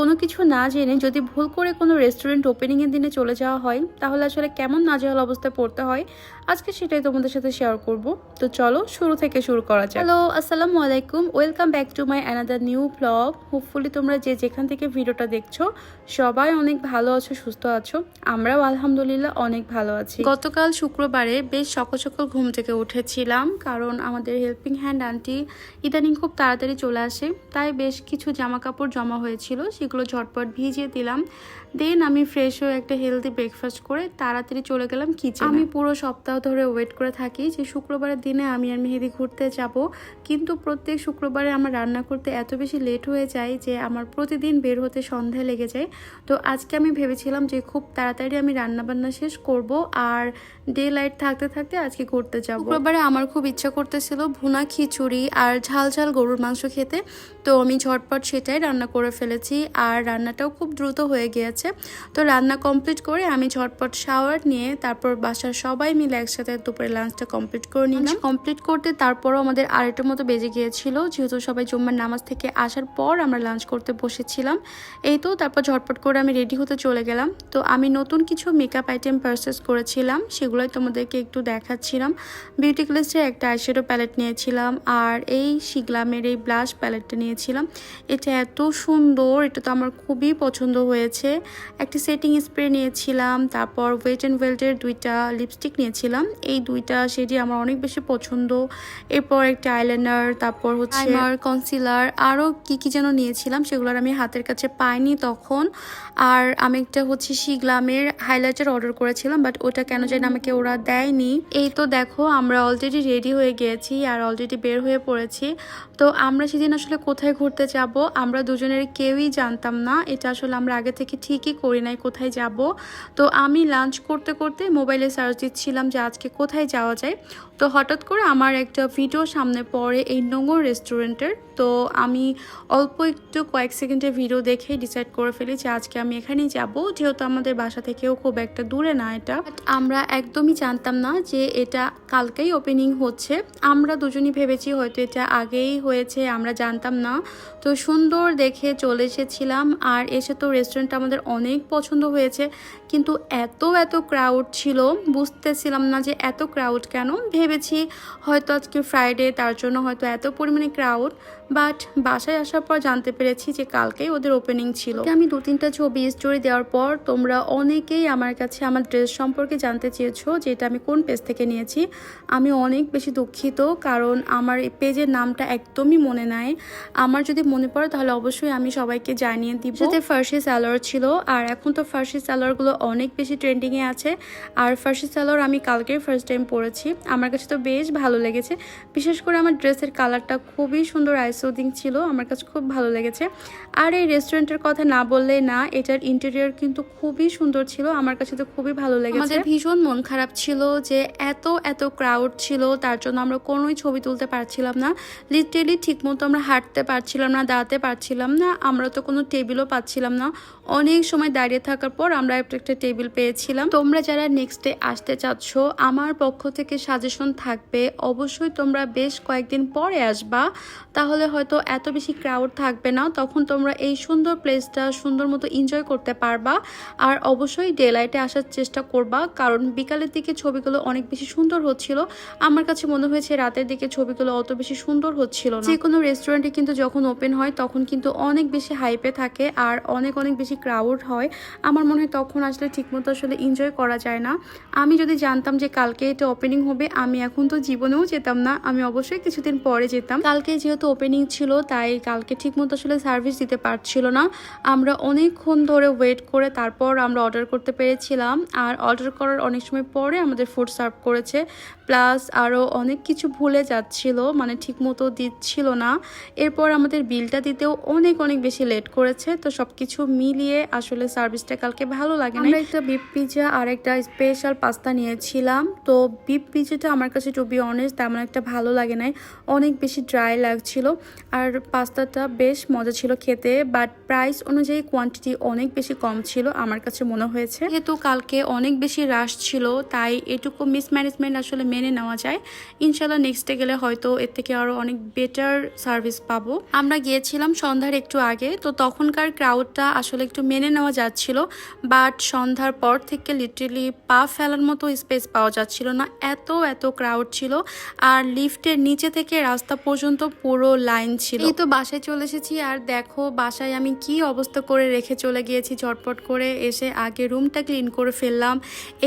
কোনো কিছু না জেনে যদি ভুল করে কোনো রেস্টুরেন্ট ওপেনিংয়ের দিনে চলে যাওয়া হয় তাহলে আসলে কেমন নাজেহাল অবস্থায় পড়তে হয়? আজকে সেটাই তোমাদের সাথে শেয়ার করব। তো চলো শুরু থেকে শুরু করা যাক। হ্যালো আসসালামু আলাইকুম। Welcome back to my another new blog hopefully তোমরা যে যেখান থেকে ভিডিওটা দেখছ সবাই অনেক ভালো আছো সুস্থ আছো। আমরাও আলহামদুলিল্লাহ অনেক ভালো আছি। গতকাল শুক্রবারে বেশ সকাল সকাল ঘুম থেকে উঠেছিলাম কারণ আমাদের হেল্পিং হ্যান্ড আন্টি ইদানিং খুব তাড়াতাড়ি চলে আসে তাই বেশ কিছু জামা কাপড় জমা হয়েছিল সেগুলো ঝটপট ভিজিয়ে দিলাম। দেন আমি ফ্রেশ হয়ে একটা হেলদি ব্রেকফাস্ট করে তাড়াতাড়ি চলে গেলাম কিচেন আমি পুরো সপ্তাহ ধরে ওয়েট করে থাকি যে শুক্রবারের দিনে আমি আর মেহেদি ঘুরতে যাব। কিন্তু প্রত্যেক শুক্রবারে আমার রান্না করতে এত বেশি লেট হয়ে যায় যে আমার প্রতিদিন বের হতে সন্ধ্যা লেগে যায়। তো আজকে আমি ভেবেছিলাম যে খুব তাড়াতাড়ি আমি রান্না বান্না শেষ করব আর ডে লাইট থাকতে থাকতে আজকে ঘুরতে যাব। শুক্রবারে আমার খুব ইচ্ছা করতেছিল ভুনা খিচুড়ি আর ঝাল ঝাল গরুর মাংস খেতে। তো আমি ঝটপট সেটাই রান্না করে ফেলেছি আর রান্নাটাও খুব দ্রুত হয়ে গিয়েছে। তো রান্না কমপ্লিট করে আমি ঝটপট শাওয়ার নিয়ে তারপর বাসার সবাই মিলে একসাথে দুপুরে লাঞ্চটা কমপ্লিট করে নিলাম। কমপ্লিট করতে তারপরও আমাদের আড়াইটার মতো বেজে গিয়েছিল। যেহেতু সবাই জুম্মার নামাজ থেকে আসার পর আমরা লাঞ্চ করতে বসেছিলাম। এই তো তারপর ঝটপট করে আমি রেডি হতে চলে গেলাম। তো আমি নতুন কিছু মেকআপ আইটেম পারচেস করেছিলাম। সেগুলোই তোমাদেরকে একটু দেখাচ্ছিলাম। বিউটি ক্লাসের একটা আইশ্যাডো প্যালেট নিয়েছিলাম। আর এই শিগলামের এই ব্লাশ প্যালেটটা নিয়েছিলাম। এটা এত সুন্দর, এটা তো আমার খুবই পছন্দ হয়েছে। একটি সেটিং স্প্রে নিয়েছিলাম তারপর ওয়েট অ্যান্ড ওয়েল্টের দুইটা লিপস্টিক নিয়েছিলাম। এই দুইটা শেডই আমার অনেক বেশি পছন্দ। এরপর একটা আইলাইনার তারপর হচ্ছে আমার কনসিলার আরও কি কি যেন নিয়েছিলাম সেগুলোর আমি হাতের কাছে পাইনি তখন। আর আমি একটা হচ্ছে শিগলামের হাইলাইটার অর্ডার করেছিলাম বাট ওটা কেন জানি আমাকে ওরা দেয়নি। এই তো দেখো আমরা অলরেডি রেডি হয়ে গিয়েছি আর অলরেডি বের হয়ে পড়েছি। তো আমরা সেদিন আসলে কোথায় ঘুরতে যাব? আমরা দুজনের কেউই জানতাম না। এটা আসলে আমরা আগে থেকে ঠিকই করি নাই কোথায় যাব। তো আমি লাঞ্চ করতে করতে মোবাইলে সার্চ দিচ্ছিলাম যে আজকে কোথায় যাওয়া যায়। তো হঠাৎ করে আমার একটা ভিডিও সামনে পড়ে এই নোংর রেস্টুরেন্টের। তো আমি অল্প একটু কয়েক সেকেন্ডের ভিডিও দেখেই ডিসাইড করে ফেলি যে আজকে আমি এখানেই যাব। যেহেতু আমাদের বাসা থেকেও খুব একটা দূরে না এটা। আমরা একদমই জানতাম না যে এটা কালকেই ওপেনিং হচ্ছে। আমরা দুজনই ভেবেছি হয়তো এটা আগেই হয়েছে, আমরা জানতাম না। তো সুন্দর দেখে চলে এসেছিলাম আর এসে তো রেস্টুরেন্টটা আমাদের অনেক পছন্দ হয়েছে। কিন্তু এত এত ক্রাউড ছিল, বুঝতেছিলাম না যে এত ক্রাউড কেন? ভেবেছি হয়তো আজকে ফ্রাইডে তার জন্য হয়তো এত পরিমাণে ক্রাউড বাট বাসায় আসার পর জানতে পেরেছি যে কালকেই ওদের ওপেনিং ছিল। আমি দু তিনটা ছবি স্টোরি দেওয়ার পর তোমরা অনেকেই আমার কাছে আমার ড্রেস সম্পর্কে জানতে চেয়েছো যে এটা আমি কোন পেজ থেকে নিয়েছি। আমি অনেক বেশি দুঃখিত, কারণ আমার এই পেজের নামটা একদমই মনে নাই। আমার যদি মনে পড়ে তাহলে অবশ্যই আমি সবাইকে জানিয়ে দিব। সাথে ফার্সি স্যালোয়ার ছিল। আর এখন তো ফার্সি স্যালোয়ারগুলো অনেক বেশি ট্রেন্ডিংয়ে আছে। আর ফার্সি স্যালোয়ার আমি কালকেই ফার্স্ট টাইম পরেছি। আমার কাছে তো বেশ ভালো লেগেছে। বিশেষ করে আমার ড্রেসের কালারটা খুবই সুন্দর আইসোদিং ছিল। আমার কাছে খুব ভালো লেগেছে। আর এই রেস্টুরেন্টের কথা না বললে না এটার ইন্টেরিয়র কিন্তু খুবই সুন্দর ছিল। আমার কাছে তো খুবই ভালো লেগেছে। আমাদের ভীষণ মন খারাপ ছিল যে এত এত ক্রাউড ছিল। তার জন্য আমরা কোনোই ছবি তুলতে পারছিলাম না। লিটারেলি ঠিকমতো আমরা হাঁটতে পারছিলাম না দাঁড়াতে পারছিলাম না। আমরা তো কোনো টেবিলও পাচ্ছিলাম না। অনেক সময় দাঁড়িয়ে থাকার পর আমরা একটা একটা টেবিল পেয়েছিলাম। তোমরা যারা নেক্সট ডে আসতে চাচ্ছ, আমার পক্ষ থেকে সাজেশন থাকবে, অবশ্যই তোমরা বেশ কয়েকদিন পরে আসবা। তাহলে হয়তো এত বেশি ক্রাউড থাকবে না, তখন তোমরা এই সুন্দর প্লেসটা সুন্দর মতো এনজয় করতে পারবা। আর অবশ্যই ডে লাইটে আসার চেষ্টা করবা, কারণ বিকালের দিকে ছবিগুলো অনেক বেশি সুন্দর হচ্ছিল। আমার কাছে মনে হয়েছে রাতের দিকে ছবিগুলো অত বেশি সুন্দর হচ্ছিল না। যে কোনো রেস্টুরেন্টে কিন্তু যখন ওপেন হয়, তখন কিন্তু অনেক বেশি হাইপে থাকে আর অনেক অনেক বেশি ক্রাউড হয়। আমার মনে হয় তখন আসলে ঠিকমতো আসলে এনজয় করা যায় না। আমি যদি জানতাম যে কালকে এটা ওপেনিং হবে, আমি এখন তো জীবনেও যেতাম না। আমি অবশ্যই কিছুদিন পরে যেতাম। কালকে যেহেতু ওপেনিং ছিল, তাই কালকে ঠিকমতো আসলে সার্ভিস দিতে পারছিল না। আমরা অনেকক্ষণ ধরে ওয়েট করে তারপর আমরা অর্ডার করতে পেরেছিলাম। আর অর্ডার করার অনেক সময় পরে আমাদের ফুড সার্ভ করেছে। প্লাস আরও অনেক কিছু ভুলে যাচ্ছিল মানে ঠিকমতো দিচ্ছিল না। এরপর আমাদের বিলটা দিতেও অনেক অনেক বেশি লেট করেছে তো সব কিছু মিলিয়ে আসলে সার্ভিসটা কালকে ভালো লাগে না আমরা একটা বিপ পিজা আর একটা স্পেশাল পাস্তা নিয়েছিলাম তো বিপ পিজাটা আমার কাছে টু বি অনেস্ট তেমন একটা ভালো লাগে নাই অনেক বেশি ড্রাই লাগছিল আর পাস্তাটা বেশ মজা ছিল খেতে বাট প্রাইস অনুযায়ী কোয়ান্টিটি অনেক বেশি কম ছিল আমার কাছে মনে হয়েছে। যেহেতু কালকে অনেক বেশি রাশ ছিল তাই এটুকু মিসম্যানেজমেন্ট আসলে মেনে নেওয়া যায়। ইনশাল্লাহ নেক্সটে গেলে হয়তো এর থেকে আরও অনেক বেটার সার্ভিস পাবো। আমরা গিয়েছিলাম সন্ধ্যার একটু আগে তো তখনকার ক্রাউডটা আসলে একটু মেনে নেওয়া যাচ্ছিল বাট সন্ধ্যার পর থেকে লিটারেলি পা ফেলার মতো স্পেস পাওয়া যাচ্ছিল না। এত এত ক্রাউড ছিল আর লিফটের নিচে থেকে রাস্তা পর্যন্ত পুরো লাইন ছিল। এই তো বাসায় চলে এসেছি আর দেখো বাসায় আমি কি অবস্থা করে রেখে চলে গিয়েছি চটপট করে এসে আগে রুমটা ক্লিন করে ফেললাম।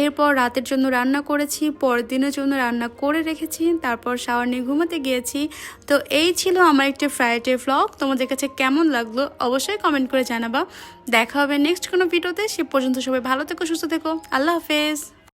এরপর রাতের জন্য রান্না করেছি, পরের দিনের জন্য রান্না করে রেখেছি, তারপর শাওয়ার নিয়ে ঘুমাতে গিয়েছি। তো এই ছিল আমার একটি ফ্রাইডে ভ্লগ তোমাদের কাছে কেমন লাগল? অবশ্যই কমেন্ট করে জানাবা। দেখা হবে নেক্সট কোনো ভিডিওতে সে পর্যন্ত সবাই ভালো থেকো, সুস্থ থেকো। আল্লাহ হাফেজ।